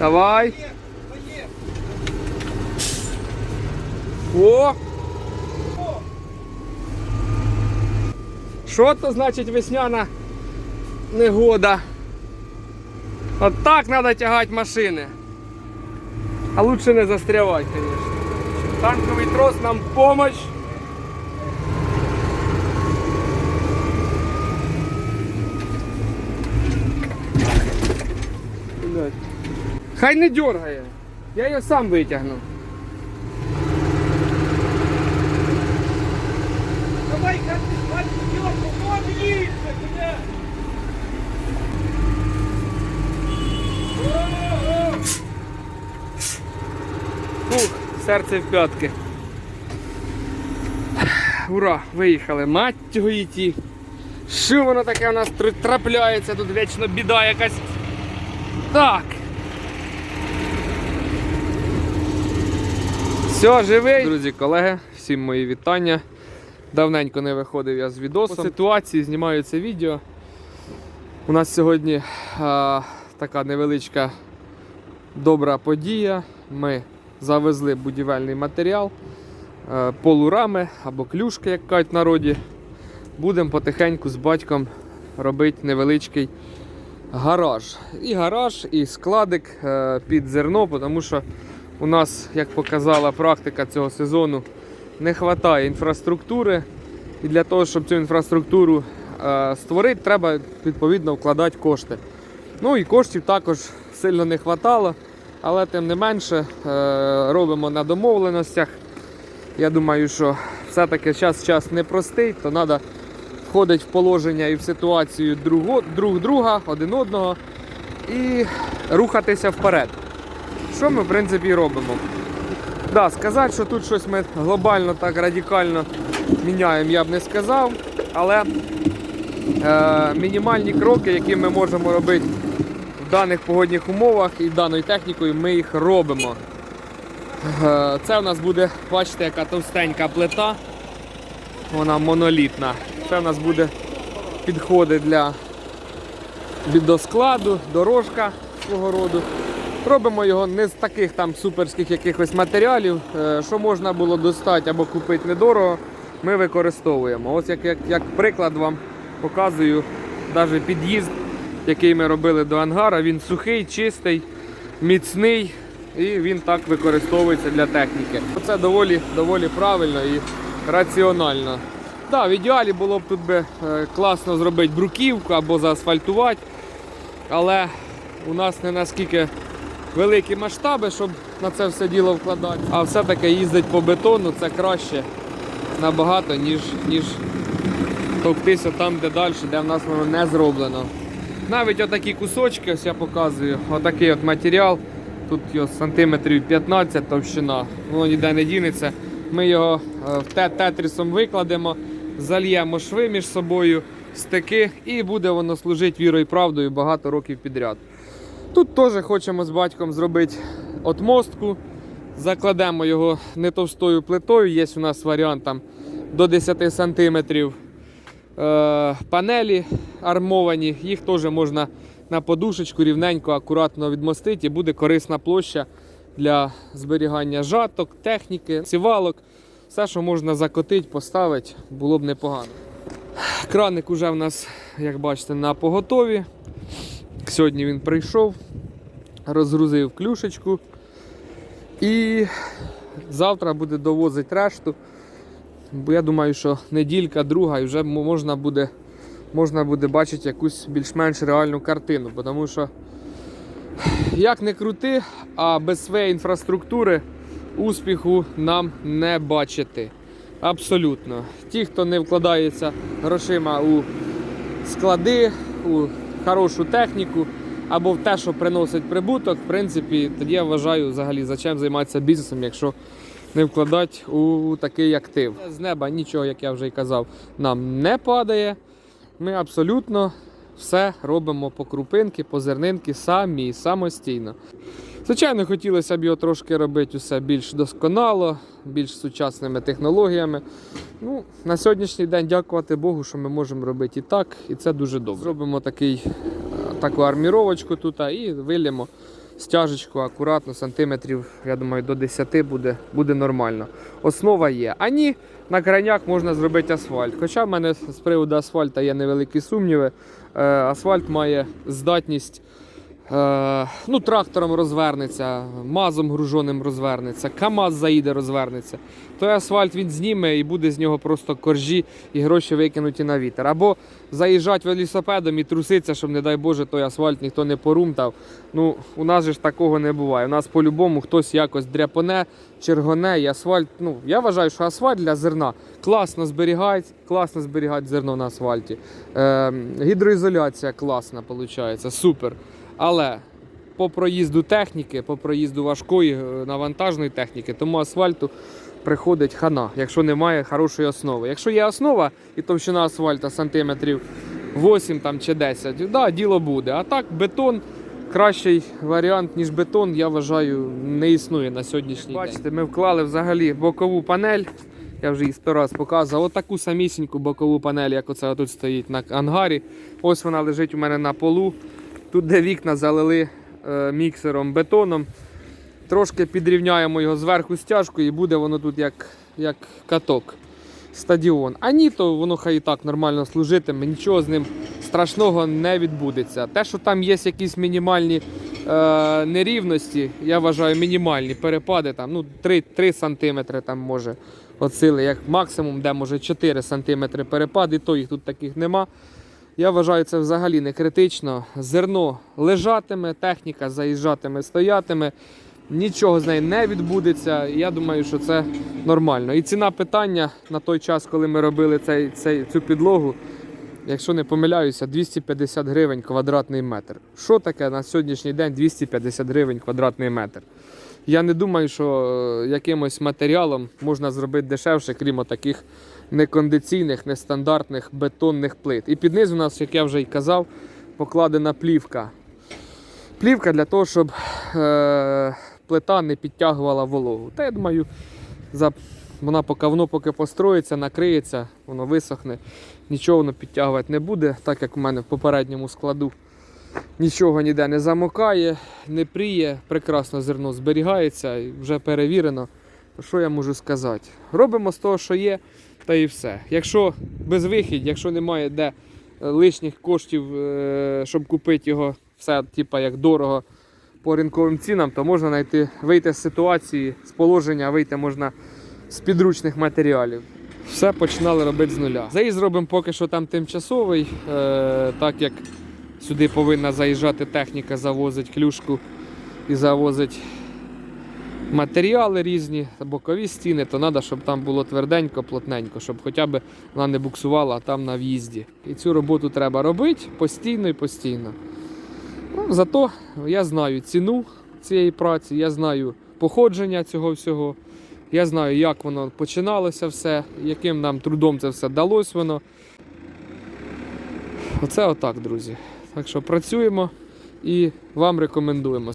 Давай. О! Що то значить весняна негода? От так треба тягати машини. А лучше не застрявати, звісно. Танковий трос нам помощь. Хай не дергає. Я його сам витягну. Давай, ёбку, помнись! Фух, серце в п'ятки. Ура, виїхали. Мать його ті. Що воно таке у нас трапляється? Тут вічно біда якась. Так. Все, живий. Друзі, колеги, всім мої вітання. Давненько не виходив я з відосом. По ситуації знімаю це відео. У нас сьогодні а, така невеличка добра подія. Ми завезли будівельний матеріал, е, полурами або клюшки, як кажуть в народі. Будемо потихеньку з батьком робити невеличкий гараж. І гараж, і складик е, під зерно, тому що у нас, як показала практика цього сезону, не вистачає інфраструктури. І для того, щоб цю інфраструктуру е, створити, треба відповідно вкладати кошти. Ну і коштів також сильно не вистачало, але тим не менше е, робимо на домовленостях. Я думаю, що все-таки час час непростий, то треба входити в положення і в ситуацію друг друга, один одного і рухатися вперед. Що ми в принципі і робимо? Да, сказати, що тут щось ми глобально так радикально міняємо, я б не сказав, але е, мінімальні кроки, які ми можемо робити в даних погодних умовах і даною технікою, ми їх робимо. Е, Це у нас буде, бачите, яка товстенька плита. Вона монолітна. Це у нас буде підходи для до складу, дорожка свого роду. Робимо його не з таких там суперських якихось матеріалів, е, що можна було достати або купити недорого, ми використовуємо. Ось як, як, як приклад вам показую навіть під'їзд, який ми робили до ангара. Він сухий, чистий, міцний і він так використовується для техніки. Це доволі, доволі правильно і раціонально. Да, в ідеалі було б тут би е, класно зробити бруківку або заасфальтувати, але у нас не наскільки великі масштаби, щоб на це все діло вкладати. А все-таки їздить по бетону це краще набагато, ніж, ніж товктися там, де далі, де в нас воно не зроблено. Навіть отакі кусочки, ось я показую, отакий от матеріал. Тут його сантиметрів 15 товщина, воно ніде не дінеться. Ми його е, тетрісом викладемо, зальємо шви між собою, стики, і буде воно служити вірою і правдою багато років підряд. Тут теж хочемо з батьком зробити отмостку. Закладемо його не товстою плитою. Є у нас варіант там до 10 сантиметрів е, панелі армовані. Їх теж можна на подушечку рівненько, акуратно відмостити і буде корисна площа для зберігання жаток, техніки, сівалок. Все, що можна закотити, поставити, було б непогано. Краник уже в нас, як бачите, на поготові. Сьогодні він прийшов, розгрузив клюшечку і завтра буде довозити решту. Бо я думаю, що неділька, друга, і вже можна буде, можна буде бачити якусь більш-менш реальну картину. Тому що, як не крути, а без своєї інфраструктури успіху нам не бачити. Абсолютно. Ті, хто не вкладається грошима у склади, у хорошу техніку або в те, що приносить прибуток, в принципі, тоді я вважаю взагалі за чим займатися бізнесом, якщо не вкладати у такий актив. З неба нічого, як я вже і казав, нам не падає. Ми абсолютно все робимо по крупинки, по зернинки самі, самостійно. Звичайно, хотілося б його трошки робити усе більш досконало, більш сучасними технологіями. Ну, на сьогоднішній день дякувати Богу, що ми можемо робити і так, і це дуже добре. Зробимо такий, е, таку арміровочку тут і вилємо стяжечку акуратно, сантиметрів, я думаю, до 10 буде, буде нормально. Основа є. А ні, на крайняк можна зробити асфальт. Хоча в мене з приводу асфальта є невеликі сумніви. Е, асфальт має здатність. Е, ну, трактором розвернеться, мазом гружоним розвернеться, КАМАЗ заїде, розвернеться. Той асфальт він зніме і буде з нього просто коржі і гроші викинуті на вітер. Або заїжджати велосипедом і труситься, щоб, не дай Боже, той асфальт ніхто не порумтав. Ну, у нас же ж такого не буває. У нас по-любому хтось якось дряпоне, чергоне і асфальт. Ну, я вважаю, що асфальт для зерна класно зберігає, класно зберігати зерно на асфальті. Е, гідроізоляція класна, виходить, супер. Але по проїзду техніки, по проїзду важкої е, навантажної техніки, тому асфальту приходить хана, якщо немає хорошої основи. Якщо є основа і товщина асфальта сантиметрів 8 там, чи 10, да, діло буде. А так бетон. Кращий варіант, ніж бетон, я вважаю, не існує на сьогоднішній день. Бачите, ми вклали взагалі бокову панель. Я вже її сто раз показував. Отаку самісіньку бокову панель, як оце тут стоїть на ангарі. Ось вона лежить у мене на полу. Тут, де вікна залили е, міксером бетоном. Трошки підрівняємо його зверху стяжкою і буде воно тут як, як каток. Стадіон. А ні, то воно хай і так нормально служитиме, нічого з ним страшного не відбудеться. Те, що там є якісь мінімальні е, нерівності, я вважаю, мінімальні перепади, там, ну, 3, 3 см там може от сили, як максимум, де може 4 см перепад, і то їх тут таких нема. Я вважаю, це взагалі не критично. Зерно лежатиме, техніка заїжджатиме, стоятиме. Нічого з нею не відбудеться. Я думаю, що це нормально. І ціна питання на той час, коли ми робили цей, цей, цю підлогу, якщо не помиляюся, 250 гривень квадратний метр. Що таке на сьогоднішній день 250 гривень квадратний метр? Я не думаю, що е, якимось матеріалом можна зробити дешевше, крім таких некондиційних, нестандартних бетонних плит. І під низ у нас, як я вже й казав, покладена плівка. Плівка для того, щоб е, плита не підтягувала вологу. Та я думаю, за, вона поки воно поки построїться, накриється, воно висохне, нічого воно підтягувати не буде, так як у мене в попередньому складу нічого ніде не замокає, не пріє, прекрасно зерно зберігається, і вже перевірено. Що я можу сказати? Робимо з того, що є, та і все. Якщо без вихід, якщо немає де е, лишніх коштів, е, щоб купити його, все типа як дорого по ринковим цінам, то можна знайти, вийти з ситуації, з положення, вийти можна з підручних матеріалів. Все починали робити з нуля. Заїзд зробимо поки що там тимчасовий, е, так як сюди повинна заїжджати техніка, завозить клюшку і завозить матеріали різні, бокові стіни, то треба, щоб там було тверденько, плотненько, щоб хоча б вона не буксувала там на в'їзді. І цю роботу треба робити постійно і постійно. Ну, зато я знаю ціну цієї праці, я знаю походження цього всього. Я знаю, як воно починалося все, яким нам трудом це все далось воно. Оце отак, друзі. Так що працюємо і вам рекомендуємо.